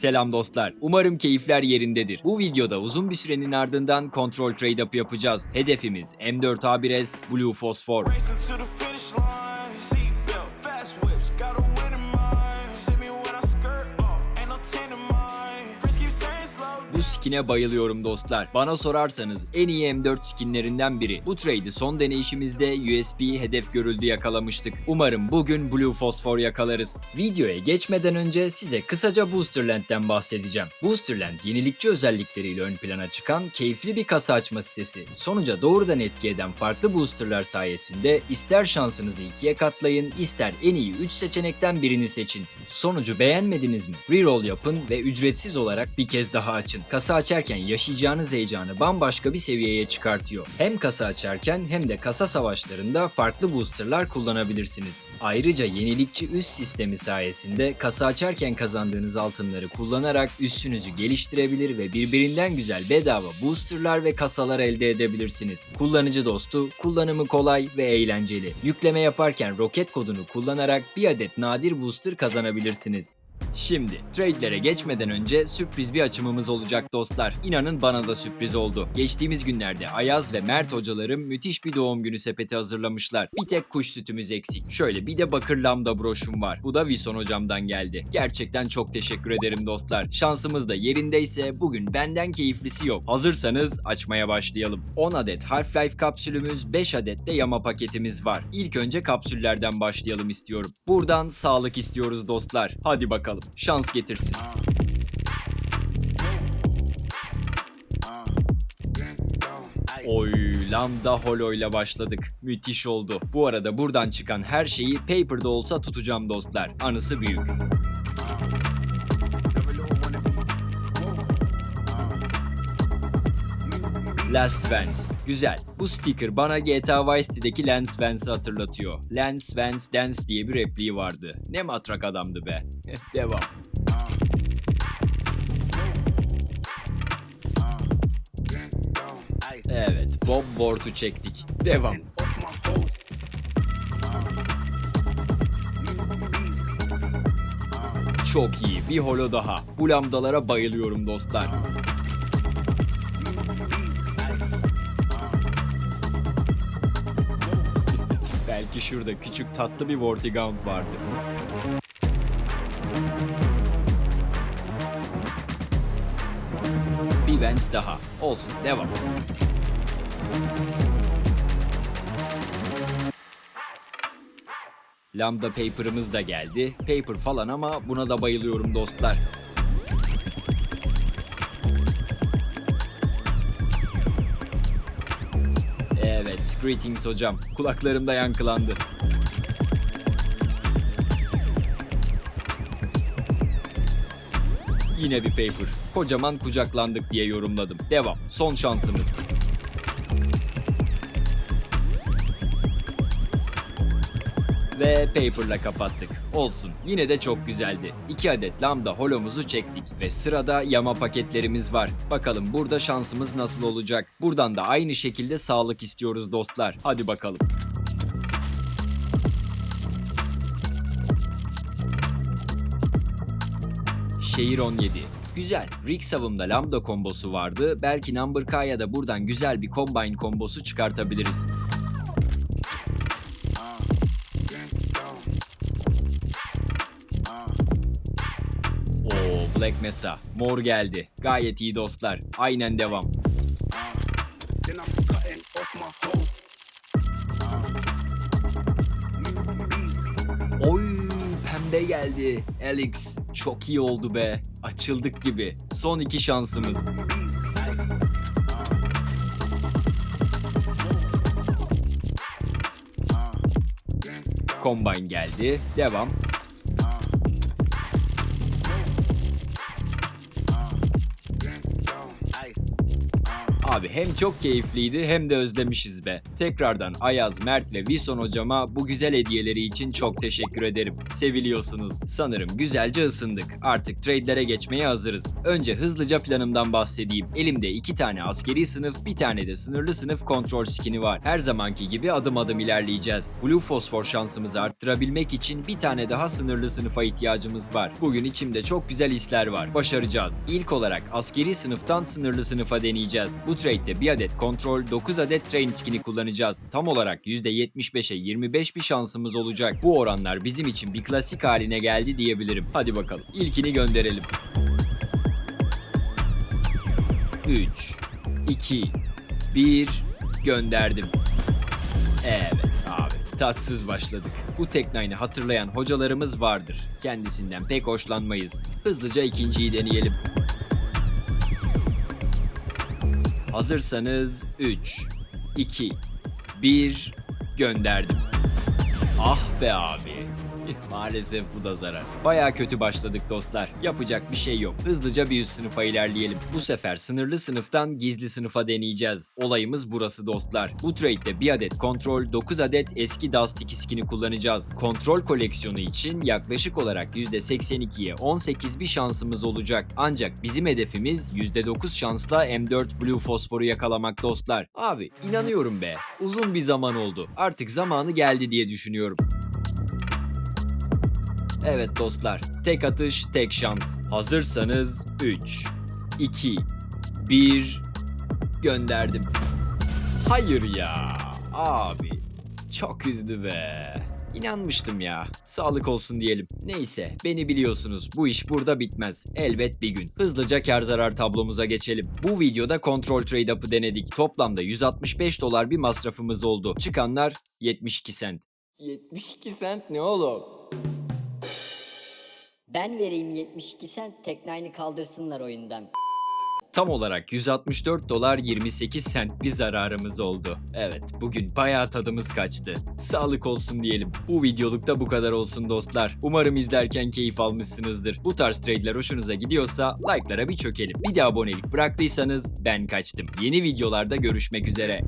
Selam dostlar. Umarım keyifler yerindedir. Bu videoda uzun bir sürenin ardından kontrol trade up yapacağız. Hedefimiz M4A1S Blue Phosphor. Skine bayılıyorum dostlar. Bana sorarsanız en iyi M4 skinlerinden biri. Bu trade'i son deneyişimizde USB hedef görüldü yakalamıştık. Umarım bugün Blue Phosphor yakalarız. Videoya geçmeden önce size kısaca Boosterland'den bahsedeceğim. Boosterland yenilikçi özellikleriyle ön plana çıkan keyifli bir kasa açma sitesi. Sonuca doğrudan etki eden farklı boosterlar sayesinde ister şansınızı ikiye katlayın, ister en iyi 3 seçenekten birini seçin. Sonucu beğenmediniz mi? Reroll yapın ve ücretsiz olarak bir kez daha açın. Kasa açarken yaşayacağınız heyecanı bambaşka bir seviyeye çıkartıyor. Hem kasa açarken hem de kasa savaşlarında farklı boosterlar kullanabilirsiniz. Ayrıca yenilikçi üst sistemi sayesinde kasa açarken kazandığınız altınları kullanarak üssünüzü geliştirebilir ve birbirinden güzel bedava boosterlar ve kasalar elde edebilirsiniz. Kullanıcı dostu, kullanımı kolay ve eğlenceli. Yükleme yaparken roket kodunu kullanarak bir adet nadir booster kazanabilirsiniz. Şimdi trade'lere geçmeden önce sürpriz bir açımımız olacak dostlar. İnanın bana da sürpriz oldu. Geçtiğimiz günlerde Ayaz ve Mert hocalarım müthiş bir doğum günü sepeti hazırlamışlar. Bir tek kuş sütümüz eksik. Şöyle bir de bakır lambda broşum var. Bu da Vison hocamdan geldi. Gerçekten çok teşekkür ederim dostlar. Şansımız da yerindeyse bugün benden keyiflisi yok. Hazırsanız açmaya başlayalım. 10 adet Half-Life kapsülümüz, 5 adet de yama paketimiz var. İlk önce kapsüllerden başlayalım istiyorum. Buradan sağlık istiyoruz dostlar. Hadi bakalım. Şans getirsin. Oy lambda holo ile başladık. Müthiş oldu. Bu arada buradan çıkan her şeyi paper'da olsa tutacağım dostlar. Anısı büyük. Last Vance. Güzel. Bu sticker bana GTA Vice City'deki Lance Vance'ı hatırlatıyor. Lance Vance Dance diye bir repliği vardı. Ne matrak adamdı be. Devam. Evet, Bob Ward'u çektik. Devam. Çok iyi, bir holo daha. Bu lambdalara bayılıyorum dostlar. Belki şurada küçük tatlı bir Vortigaunt vardı. Bir Vance daha. Olsun, devam. Lambda Paper'ımız da geldi. Paper falan ama buna da bayılıyorum dostlar. Greetings hocam. Kulaklarımda yankılandı. Yine bir paper. Kocaman kucaklandık diye yorumladım. Devam. Son şansımız. Ve paper'la kapattık. Olsun. Yine de çok güzeldi. 2 adet lambda holomuzu çektik. Ve sırada yama paketlerimiz var. Bakalım burada şansımız nasıl olacak? Buradan da aynı şekilde sağlık istiyoruz dostlar. Hadi bakalım. Şehir 17. Güzel. Riksav'ımda lambda kombosu vardı. Belki Number K'ya da buradan güzel bir combine kombosu çıkartabiliriz. Black Mesa. Mor geldi. Gayet iyi dostlar. Aynen devam. Oy pembe geldi. Alex. Çok iyi oldu be. Açıldık gibi. Son iki şansımız. Combine geldi. Devam. Abi hem çok keyifliydi hem de özlemişiz be. Tekrardan Ayaz, Mert ve Vison hocama bu güzel hediyeleri için çok teşekkür ederim. Seviliyorsunuz. Sanırım güzelce ısındık. Artık trade'lere geçmeye hazırız. Önce hızlıca planımdan bahsedeyim. Elimde iki tane askeri sınıf, bir tane de sınırlı sınıf kontrol skini var. Her zamanki gibi adım adım ilerleyeceğiz. Blue fosfor şansımızı arttırabilmek için bir tane daha sınırlı sınıfa ihtiyacımız var. Bugün içimde çok güzel hisler var. Başaracağız. İlk olarak askeri sınıftan sınırlı sınıfa deneyeceğiz. Bu trade'de bir adet kontrol, 9 adet train skini kullanacağız. Tam olarak %75'e 25 bir şansımız olacak. Bu oranlar bizim için bir klasik haline geldi diyebilirim. Hadi bakalım. İlkini gönderelim. 3 2 1 gönderdim. Evet abi tatsız başladık. Bu Tek9'ı hatırlayan hocalarımız vardır. Kendisinden pek hoşlanmayız. Hızlıca ikinciyi deneyelim. Hazırsanız 3 2 1 gönderdim. Ah be abi. Maalesef bu da zarar. Baya kötü başladık dostlar. Yapacak bir şey yok. Hızlıca bir üst sınıfa ilerleyelim. Bu sefer sınırlı sınıftan gizli sınıfa deneyeceğiz. Olayımız burası dostlar. Bu trade'de bir adet kontrol, 9 adet eski Dust 2 skin'i kullanacağız. Kontrol koleksiyonu için yaklaşık olarak %82'ye 18 bir şansımız olacak. Ancak bizim hedefimiz %9 şansla M4 Blue Fosfor'u yakalamak dostlar. Abi inanıyorum be. Uzun bir zaman oldu. Artık zamanı geldi diye düşünüyorum. Evet dostlar, tek atış, tek şans. Hazırsanız 3, 2, 1 gönderdim. Hayır ya. Abi çok üzdü be. İnanmıştım ya. Sağlık olsun diyelim. Neyse beni biliyorsunuz bu iş burada bitmez. Elbet bir gün. Hızlıca kar zarar tablomuza geçelim. Bu videoda kontrol trade up'ı denedik. Toplamda 165 dolar bir masrafımız oldu. Çıkanlar 72 sent. 72 sent ne oğlum? Ben vereyim 72 sent Tek9'ı kaldırsınlar oyundan. Tam olarak 164 dolar 28 sent bir zararımız oldu. Evet bugün bayağı tadımız kaçtı. Sağlık olsun diyelim. Bu videoluk da bu kadar olsun dostlar. Umarım izlerken keyif almışsınızdır. Bu tarz trade'ler hoşunuza gidiyorsa like'lara bir çökelim. Bir de abonelik bıraktıysanız ben kaçtım. Yeni videolarda görüşmek üzere.